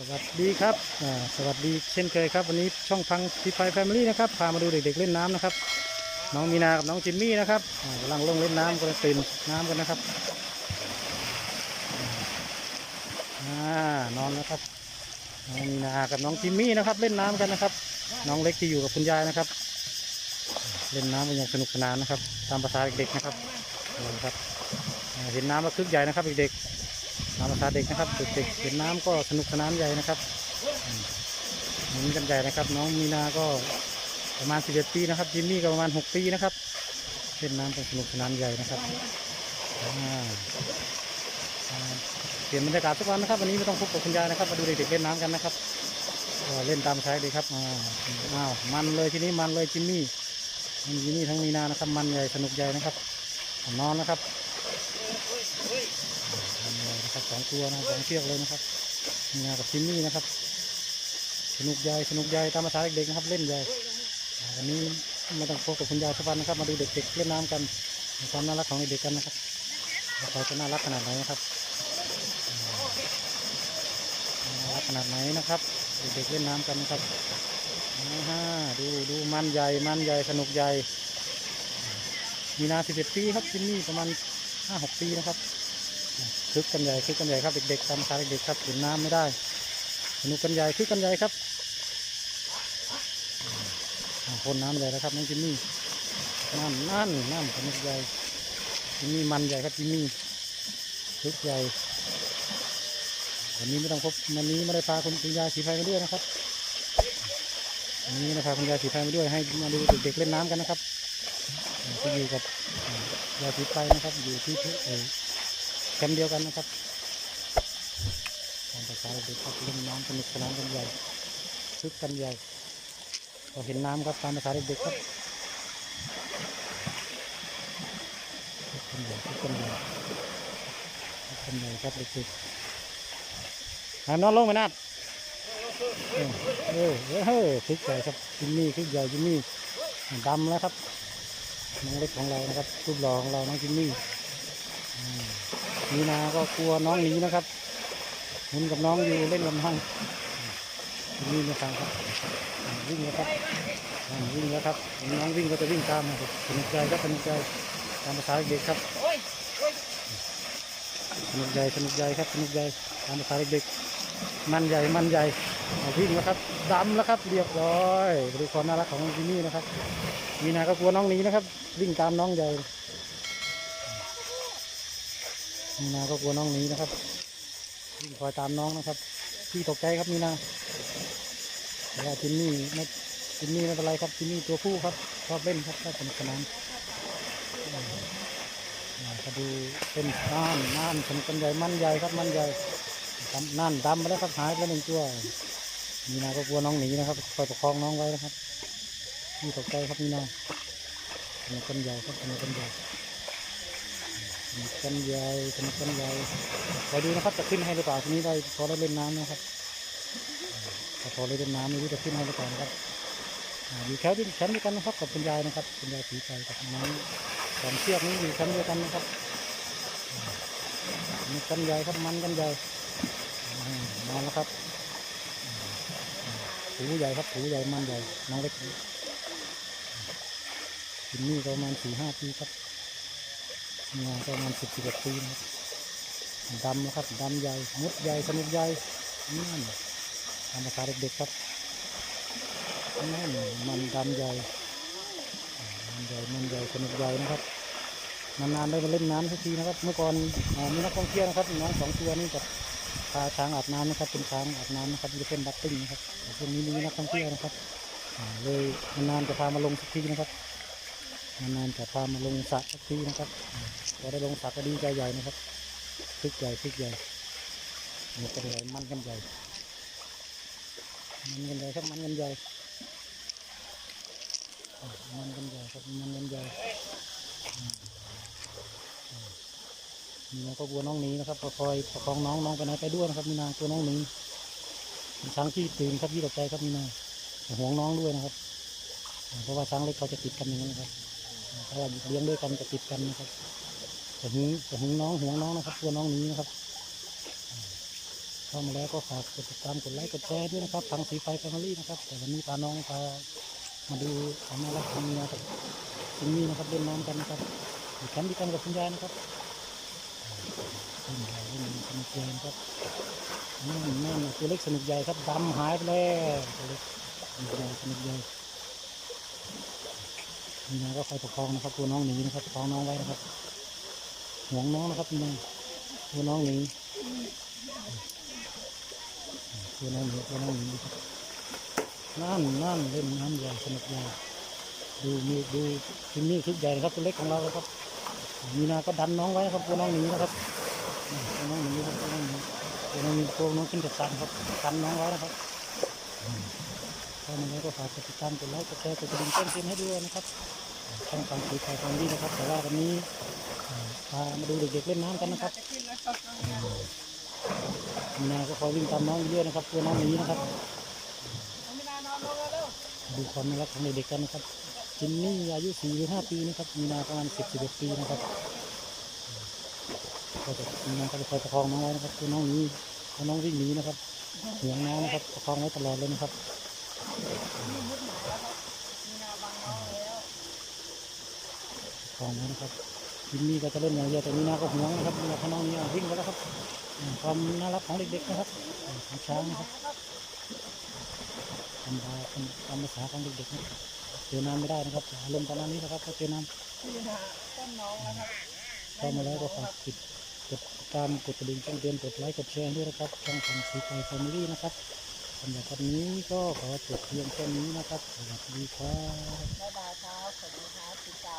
สวัสดีครับสวัสดีเช่นเคยครับ วันนี้ช่องพังทีไฟแฟมิลี่นะครับพามาดูเด็กๆเล่นน้ำนะครับ น้องมีนากับน้องจิมมี่นะครับกำลังลงเล่นน้ำกำลังตื่นน้ำกันนะครับนอนแล้วครับน้องมีนากับน้องจิมมี่นะครับ เล่นน้ำกันนะครับ น้องเล็กที่อยู่กับคุณยายนะครับ เล่นน้ำกันอย่างสนุกสนานนะครับ ตามภาษาเด็กๆนะครับนี่ครับเห็นน้ำแล้วคึกใหญ่นะครับเด็กๆ ตามภาษาเด็กนะครับเด็กๆเห็นน้ำก็สนุกสนานใหญ่นะครับอืมหมุนกันใหญ่นะครับ น้องมีนาก็ประมาณ 11 ปีนะครับจิมมี่ก็ประมาณ 6 ปีนะครับเล่นน้ำกันสนุกสนานใหญ่นะครับเปลี่ยนบรรยากาศสักวันนะครับวันนี้ไม่ต้องพบกับคุณยายนะครับมาดูเด็กๆเล่นน้ำกันนะครับเล่นตามภาษาเด็กครับอ่าอ้าวมันเลยทีนี้มันเลยจิมมี่จิมมี่ทั้งมีนานะครับ มันใหญ่สนุกใหญ่นะครับนอนนะครับ ทำเลยนะครับส องตัวนะสองเชือกเลยนะครับมีนากับซิมมี่นะครับ สนุกใหญ่สนุกใหญ่ตามภาษาเด็กๆนะครับ เล่นใหญ่อันนี้มาต้องพบกับคุณยายสักวันนะครับ มาดูเด็กๆเล่นน้ำกันความน่ารักของเด็กๆกันนะครับว่าเขาจะน่ารักขนาดไหนนะครับน่ารักขนาดไหนนะครับ เด็กๆเล่นน้ำกันนะครับอ่าดูดูมันใหญ่มันใหญ่สนุกใหญ่มีนาสิบเอ็ดปีครับซิมมี่ประมาณห้าหกปีนะครับ คึกกันใหญ่คึกกันใหญ่ครับเด็กๆตามภาเด็กๆครับเห็นน้ำไม่ได้สนุกกันใหญ่คึกกันใหญ่ครับอ่าพ่นน้ำใหญ่แล้วครับน้องจิมมี่นั่นนั่นนั่นสนุกใหญ่จิมมี่มันใหญ่ครับจิมมี่คึกใหญ่วันนี้ไม่ต้องพบวันนี้ไม่ได้พาคุณคุณยายสีไฟมาด้วยนะครับวันนี้นะพาคุณยายสีไฟมาด้วยให้มาดูเด็กๆเล่นน้ำกันนะครับอ่าที่อยู่กับยายสีไฟนะครับอยู่ที่เอ่อ แคมเดียวกันนะครับตามภาษาเด็กครับเล่นน้ำสนุกสนานกันใหญ่ซึกกันใหญ่พอเห็นน้ำครับตามภาษาเด็กๆครับซึกกันใหญ่ซึกกันใหญ่ซึกกันใหญ่ครับเด็กๆหานอนลงไปนัดเออเออเออเออซึกใหญ่ครับจิมมี่ซึกใหญ่จิมมี่ดำแล้วครับน้องเล็กของเรานะครับรูปหล่อของเราน้องจิมมี่ มีนาก็กลัวน้องหนีนะครับหมุนกับน้องอยู่เล่นกับน้องนี่นะครับวิ่งแล้วครับวิ่งแล้วครับน้องวิ่งก็จะวิ่งตามนะครับสนุกใจครับสนุกใจตามภาษาเด็กครับสนุกใจสนุกใจครับสนุกใจตามภาษาเด็กมันใหญ่มันใหญ่วิ่งแล้วครับดำแล้วครับเรียบร้อยดูความน่ารักของจิมมี่นะครับ มีนาก็กลัวน้องนี้นะครับ วิ่งตามน้องใหญ่ มีนาก็กลัวน้องหนีนะครับวิ่งคอยตามน้องนะครับพี่ตกใจครับมีนาแต่ว่าจินนี่ไม่จินนี่ไม่เป็นไรครับจินนี่ตัวผู้ครับชอบเล่นครับชอบสนุกสนานอ่าดูเป็นน่านน่านสนุกกันใหญ่มันใหญ่ครับมันใหญ่น่านดำไปแล้วครับหายไปหนึ่งตัวมีนาก็กลัวน้องหนีนะครับคอยประคองน้องไว้นะครับพี่ตกใจครับมีนาสนุกกันใหญ่ครับสนุกกันใหญ่ กันใหญ่สนุกกันใหญ่คอดูนะครับจะขึ้นให้หรือเปล่าทีนี้ได้พอได้เล่นน้ำนะครับถ้าพอได้เล่นน้ำไม่รู้จะขึ้นให้หรือเปล่านะครับอยู่แถวที่แคมป์เดียวกันนะครับกับคุณยายนะครับคุณยายสีไฟกับน้องสองเชือกนี้อยู่แคมป์เดียวกันนะครับอ่าสนุกกันใหญ่ครับมันกันใหญ่อ่าแล้วครับหูใหญ่ครับหูใหญ่มันใหญ่น้องเล็กกินนี่ประมาณสี่ห้าปีครับ งานประมาณสิบสิบปีนะดำนะครับดำใหญ่มุดใหญ่สนุกใหญ่นั่นตามภาษาเด็กๆครับนั่นมันดำใหญ่มันใหญ่มันใหญ่สนุกใหญ่นะครับนานๆได้มาเล่นน้ำสักทีนะครับ เมื่อก่อนมีนักท่องเที่ยวนะครับน้องสองตัวนี่กับพาช้างอาบน้ำนะครับเป็นช้างอาบน้ำนะครับจะเป็นบัตติ้งนะครับต่ช่วงนี้มีนักท่องเที่ยวนะครับเลยนานๆจะพามาลงสักทีนะครับ นานๆจะพามาลงสระสักทีนะครับอ่าพอได้ลงสระก็ดีใจใหญ่นะครับคึกใหญ่คึกใหญ่หมดกันใหญ่มันกันใหญ่มันกันใหญ่ครับมันกันใหญ่มันกันใหญ่ครับมันกันใหญ่มีนาก็กลัวน้องหนีนะครับก็คอยประคองน้องน้องไปไหนไปด้วยนะครับมีนากลัวน้องหนีเป็นช้างที่ตื่นครับที่ตกใจครับมีนาแต่ห่วงน้องด้วยนะครับ เพราะว่าช้างเล็กเขาจะติดกันอย่างนั้นนะครับ เพราะว่าเลี้ยงด้วยกันจะติดกันนะครับแต่หึงแต่หึงน้องห่วงน้องนะครับกลัวน้องนี้นะครับเข้ามาแล้วก็ฝากกดติดตามกดไลค์กดแชร์ด้วยนะครับทางสีไฟแฟมิลี่นะครับ แต่วันนี้พาน้องพามาดูความน่ารักของเมียกับคุณมี่นะครับเล่นน้ำกันนะครับอยู่แคมป์ด้วยกันกับคุณยายนะครับเล่นใหญ่เล่นสนุกใหญ่นครับนั่นนั่นตัวเล็กสนุกใหญ่ครับดำหายไปแล้วตัวเล็กสนุกใหญ่สนุกใหญ่ นี่นะก็คอยประคองนะครับตัวน้องหนีนะครับประคองน้องไว้นะครับห่วงน้องนะครับนี่นะตัวน้องหนีตัวน้องหนีตัวน้องหนีครับนั่นนั่นเล่นน้ำใหญ่สนุกใหญ่ดูมีดูทิมมี่ชุดใหญ่นะครับตัวเล็กของเราครับ มีนาก็ดันน้องไว้ครับตัวน้องหนีนะครับตัวน้องหนีครับตัวน้องหนีตัวน้องหนีตัวน้องขึ้นจากสันครับกันน้องไว้นะครับ ถ้ามันแล้ก็ฝากกดติดตามกดไลค์กดแชร์กดกระดิ่งแจ้งเตือนให้ด้วยนะครับช่องทางสีไทยตอนนี้นะครับ แต่ว่าวันนี้พามาดูเด็กๆเล่นน้ำกันนะครับมีนาก็คอยวิ่งตามน้องเยอะนะครับตัวน้องนี้นะครับดูความน่ารักของเด็กๆกันนะครับจินนี่อายุ4หรือ5ปีนะครับ มีนาประมาณ10 11ปีนะครับก็จะมีนาก็จะคอยประคองน้องไว้นะครับตัวน้องนี้ตัวน้องวิ่งหนีนะครับห่วงน้องนะครับประคองไว้ตลอดเลยนะครับ ประคองนะครับจินนี่ก็จะเล่นอย่างเดียวแต่มีนาก็ห่วงนะครับมีนาของน้องนี่วิ่งไปแล้วครับความน่ารักของเด็กๆนะครับของช้างนะครับธรรมดาเป็นตามภาษาของเด็กๆนะครับเจอน้ำไม่ได้นะครับอารมณ์ประมาณนี้นะครับถ้าเจอน้ำเข้ามาแล้วก็ฝากติดกดติดตามกดกระดิ่งแจ้งเตือนกดไลค์กดแชร์ด้วยนะครับช่องทางสีไฟแฟมิลี่นะครับสำหรับวันนี้ก็ขอจบเพียงแค่นี้นะครับสวัสดีครับบ๊ายบายครับสวัสดีครับติดตาม